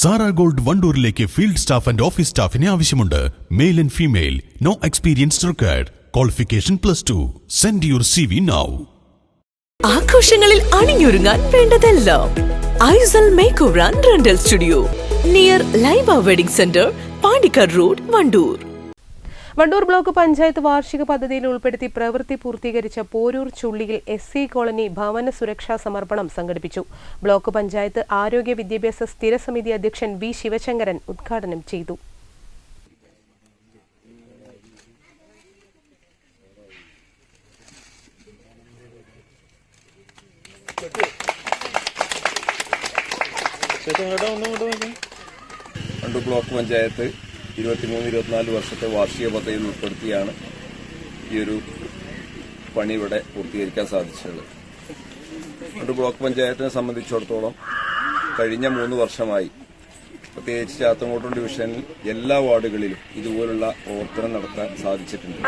Sara gold വണ്ടൂരിലേക്ക് field staff and office സ്റ്റാഫിനെ ആവശ്യമുണ്ട്. Male and female. No experience required. Qualification plus two. Send your C V now ആഘോഷങ്ങളിൽ അണിഞ്ഞൊരുങ്ങാൻ വേണ്ടതെല്ലാം Aisal makeover and rental studio. Near Laiba wedding centre Pandikkad road Wandoor Wandoor block panchayat വാർഷിക പദ്ധതിയിൽ ഉൾപ്പെടുത്തി പ്രവൃത്തി പൂർത്തീകരിച്ച പോരൂർ ചുള്ളിയിൽ എസ് സി കോളനി ഭവന സുരക്ഷാ സമർപ്പണം സംഘടിപ്പിച്ചു. ബ്ലോക്ക് പഞ്ചായത്ത് ആരോഗ്യ വിദ്യാഭ്യാസ സ്ഥിര സമിതി അധ്യക്ഷൻ വി ശിവശങ്കരൻ ഉദ്ഘാടനം ചെയ്തു. വണ്ടൂർ ബ്ലോക്ക് പഞ്ചായത്ത് ഇരുപത്തിമൂന്ന് ഇരുപത്തിനാല് വർഷത്തെ വാർഷിക പദ്ധതിയിൽ ഉൾപ്പെടുത്തിയാണ് ഈ ഒരു പണി ഇവിടെ പൂർത്തീകരിക്കാൻ സാധിച്ചത്. അതുകൊണ്ട് ബ്ലോക്ക് പഞ്ചായത്തിനെ സംബന്ധിച്ചിടത്തോളം കഴിഞ്ഞ മൂന്ന് വർഷമായി പ്രത്യേകിച്ച് ചാത്തങ്കോട്ടൂർ ഡിവിഷനിൽ എല്ലാ വാർഡുകളിലും ഇതുപോലുള്ള പ്രവർത്തനം നടത്താൻ സാധിച്ചിട്ടുണ്ട്.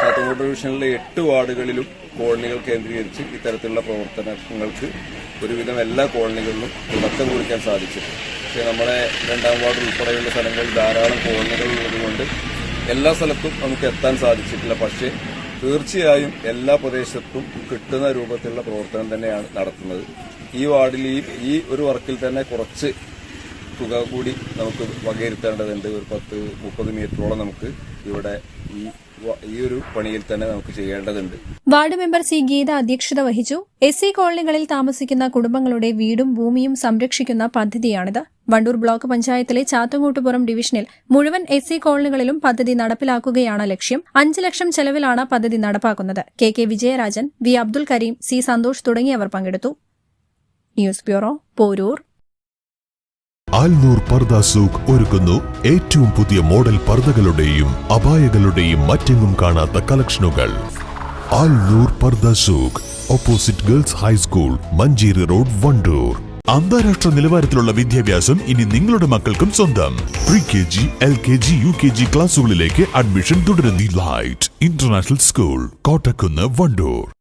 ചാത്തങ്കോട്ടൂർ ഡിവിഷനിലെ എട്ട് വാർഡുകളിലും കോളനികൾ കേന്ദ്രീകരിച്ച് ഇത്തരത്തിലുള്ള പ്രവർത്തനങ്ങൾക്ക് ഒരുവിധം എല്ലാ കോളനികളിലും തുടക്കം കുറിക്കാൻ സാധിച്ചിട്ടുണ്ട്. പക്ഷേ നമ്മുടെ രണ്ടാം വാർഡ് ഉൾപ്പെടെയുള്ള സ്ഥലങ്ങളിൽ ധാരാളം കോളനികൾ ഉള്ളതുകൊണ്ട് എല്ലാ സ്ഥലത്തും നമുക്ക് എത്താൻ സാധിച്ചിട്ടില്ല. പക്ഷേ തീർച്ചയായും എല്ലാ പ്രദേശത്തും കിട്ടുന്ന രൂപത്തിലുള്ള പ്രവർത്തനം തന്നെയാണ് നടത്തുന്നത്. ഈ വാർഡിൽ ഈ ഈ ഒരു വർക്കിൽ തന്നെ കുറച്ച് തുക കൂടി നമുക്ക് വകയിരുത്തേണ്ടതുണ്ട്. ഒരു പത്ത് മുപ്പത് മീറ്ററോളം നമുക്ക് ഇവിടെ ഈ ഒരു പണിയിൽ തന്നെ നമുക്ക് ചെയ്യേണ്ടതുണ്ട്. വാർഡ് മെമ്പർ സി ഗീത അധ്യക്ഷത വഹിച്ചു. എസ് സി കോളനികളിൽ താമസിക്കുന്ന കുടുംബങ്ങളുടെ വീടും ഭൂമിയും സംരക്ഷിക്കുന്ന പദ്ധതിയാണിത്. വണ്ടൂർ ബ്ലോക്ക് പഞ്ചായത്തിലെ ചാത്തങ്കൂട്ടുപുറം ഡിവിഷനിൽ മുഴുവൻ എസ് സി കോളനികളിലും പദ്ധതി നടപ്പിലാക്കുകയാണ് ലക്ഷ്യം. അഞ്ച് ലക്ഷം ചെലവിലാണ് പദ്ധതി നടപ്പാക്കുന്നത്. K K Vijayarajan V Abdul Kareem C Santhosh തുടങ്ങിയവർ പങ്കെടുത്തു. News bureau Poroor. പർദ സൂഖ് ഒരുക്കുന്നു. ഏറ്റവും പുതിയ മോഡൽ പർദകളുടെയും അപായകളുടെയും മറ്റെങ്ങും കാണാത്ത കളക്ഷനുകൾ. Alnoor Pardha Souq opposite girls high school Manjeri road Wandoor. അന്താരാഷ്ട്ര നിലവാരത്തിലുള്ള വിദ്യാഭ്യാസം ഇനി നിങ്ങളുടെ മക്കൾക്കും സ്വന്തം. Pre K G L K G U K G ക്ലാസ്സുകളിലേക്ക് admission തുടരുന്ന light international school Kottakkunnu Wandoor.